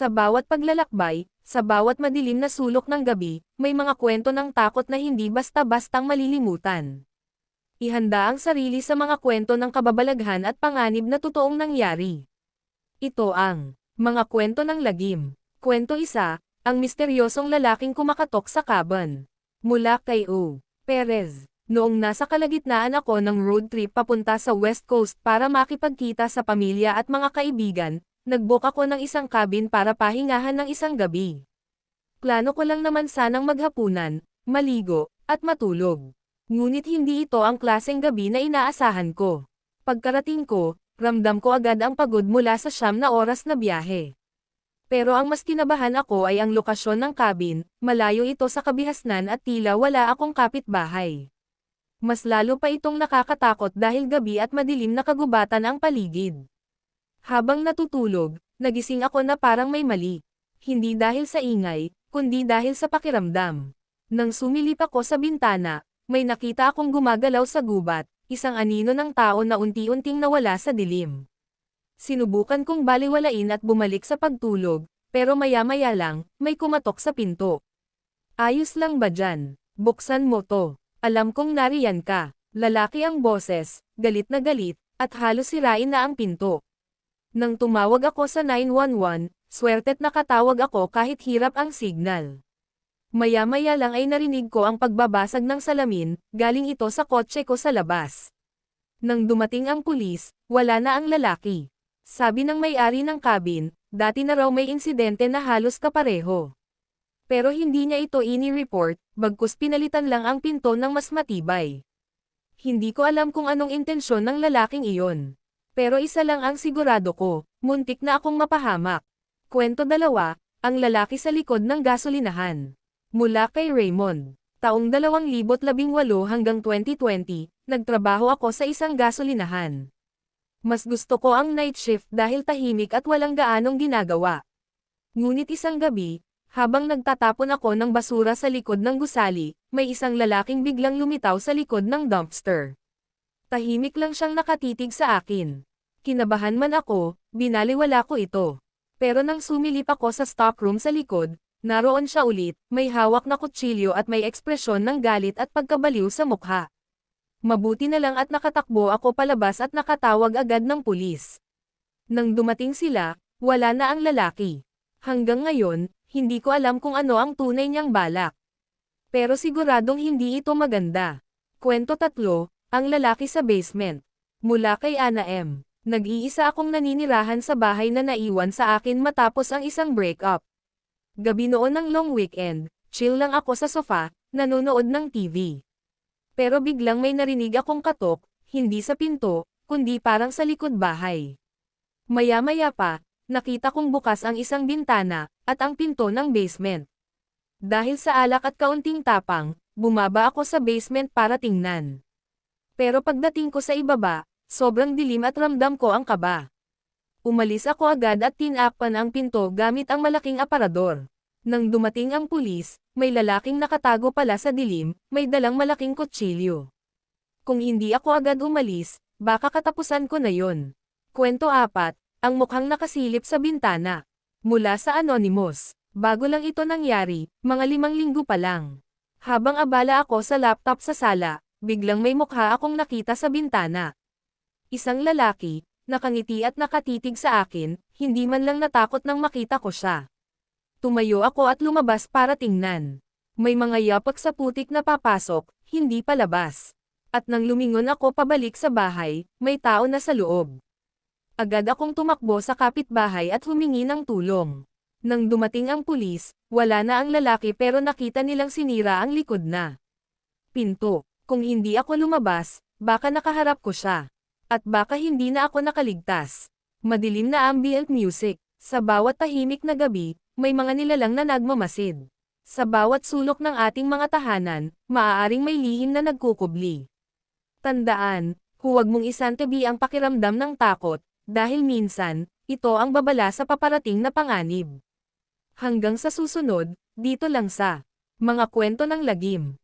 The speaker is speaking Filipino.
Sa bawat paglalakbay, sa bawat madilim na sulok ng gabi, may mga kwento ng takot na hindi basta-bastang malilimutan. Ihanda ang sarili sa mga kwento ng kababalaghan at panganib na totoong nangyari. Ito ang mga kwento ng lagim. Kwento isa, ang misteryosong lalaking kumakatok sa kaban. Mula kay O. Perez. Noong nasa kalagitnaan ako ng road trip papunta sa West Coast para makipagkita sa pamilya at mga kaibigan, nagbook ako ng isang cabin para pahingahan ng isang gabi. Plano ko lang naman sanang maghapunan, maligo, at matulog. Ngunit hindi ito ang klaseng gabi na inaasahan ko. Pagkarating ko, ramdam ko agad ang pagod mula sa siyam na oras na biyahe. Pero ang mas kinabahan ako ay ang lokasyon ng cabin, malayo ito sa kabihasnan at tila wala akong kapitbahay. Mas lalo pa itong nakakatakot dahil gabi at madilim na kagubatan ang paligid. Habang natutulog, nagising ako na parang may mali. Hindi dahil sa ingay, kundi dahil sa pakiramdam. Nang sumilip ako sa bintana, may nakita akong gumagalaw sa gubat, isang anino ng tao na unti-unting nawala sa dilim. Sinubukan kong baliwalain at bumalik sa pagtulog, pero maya-maya lang, may kumatok sa pinto. Ayos lang ba dyan? Buksan mo to. Alam kong nariyan ka. Lalaki ang boses, galit na galit, at halos sirain na ang pinto. Nang tumawag ako sa 911, swerte't nakatawag ako kahit hirap ang signal. Maya-maya lang ay narinig ko ang pagbabasag ng salamin, galing ito sa kotse ko sa labas. Nang dumating ang pulis, wala na ang lalaki. Sabi ng may-ari ng cabin, dati na raw may insidente na halos kapareho. Pero hindi niya ito ini-report, bagkus pinalitan lang ang pinto ng mas matibay. Hindi ko alam kung anong intensyon ng lalaking iyon. Pero isa lang ang sigurado ko, muntik na akong mapahamak. Kwento dalawa, ang lalaki sa likod ng gasolinahan. Mula kay Raymond. Taong 2018 hanggang 2020, nagtrabaho ako sa isang gasolinahan. Mas gusto ko ang night shift dahil tahimik at walang gaanong ginagawa. Ngunit isang gabi, habang nagtatapon ako ng basura sa likod ng gusali, may isang lalaking biglang lumitaw sa likod ng dumpster. Tahimik lang siyang nakatitig sa akin. Kinabahan man ako, binaliwala ko ito. Pero nang sumilip ako sa stockroom sa likod, naroon siya ulit, may hawak na kutsilyo at may ekspresyon ng galit at pagkabaliw sa mukha. Mabuti na lang at nakatakbo ako palabas at nakatawag agad ng pulis. Nang dumating sila, wala na ang lalaki. Hanggang ngayon, hindi ko alam kung ano ang tunay niyang balak. Pero siguradong hindi ito maganda. Kwento tatlo, ang lalaki sa basement. Mula kay Ana M. Nag-iisa akong naninirahan sa bahay na naiwan sa akin matapos ang isang breakup. Gabi noon ng long weekend, chill lang ako sa sofa, nanonood ng TV. Pero biglang may narinig akong katok, hindi sa pinto, kundi parang sa likod bahay. Maya-maya pa, nakita kong bukas ang isang bintana, at ang pinto ng basement. Dahil sa alak at kaunting tapang, bumaba ako sa basement para tingnan. Pero pagdating ko sa ibaba, sobrang dilim at ramdam ko ang kaba. Umalis ako agad at tinakpan ang pinto gamit ang malaking aparador. Nang dumating ang pulis, may lalaking nakatago pala sa dilim, may dalang malaking kutsilyo. Kung hindi ako agad umalis, baka katapusan ko na yon. Kwento 4, ang mukhang nakasilip sa bintana. Mula sa Anonymous. Bago lang ito nangyari, mga limang linggo pa lang. Habang abala ako sa laptop sa sala, biglang may mukha akong nakita sa bintana. Isang lalaki, nakangiti at nakatitig sa akin, hindi man lang natakot nang makita ko siya. Tumayo ako at lumabas para tingnan. May mga yapak sa putik na papasok, hindi palabas. At nang lumingon ako pabalik sa bahay, may tao na sa loob. Agad akong tumakbo sa kapitbahay at humingi ng tulong. Nang dumating ang pulis, wala na ang lalaki pero nakita nilang sinira ang likod na. Pinto. Kung hindi ako lumabas, baka nakaharap ko siya. At baka hindi na ako nakaligtas. Madilim na ambient music. Sa bawat tahimik na gabi, may mga nilalang na nagmamasid. Sa bawat sulok ng ating mga tahanan, maaaring may lihim na nagkukubli. Tandaan, huwag mong isantabi ang pakiramdam ng takot, dahil minsan, ito ang babala sa paparating na panganib. Hanggang sa susunod, dito lang sa mga kwento ng lagim.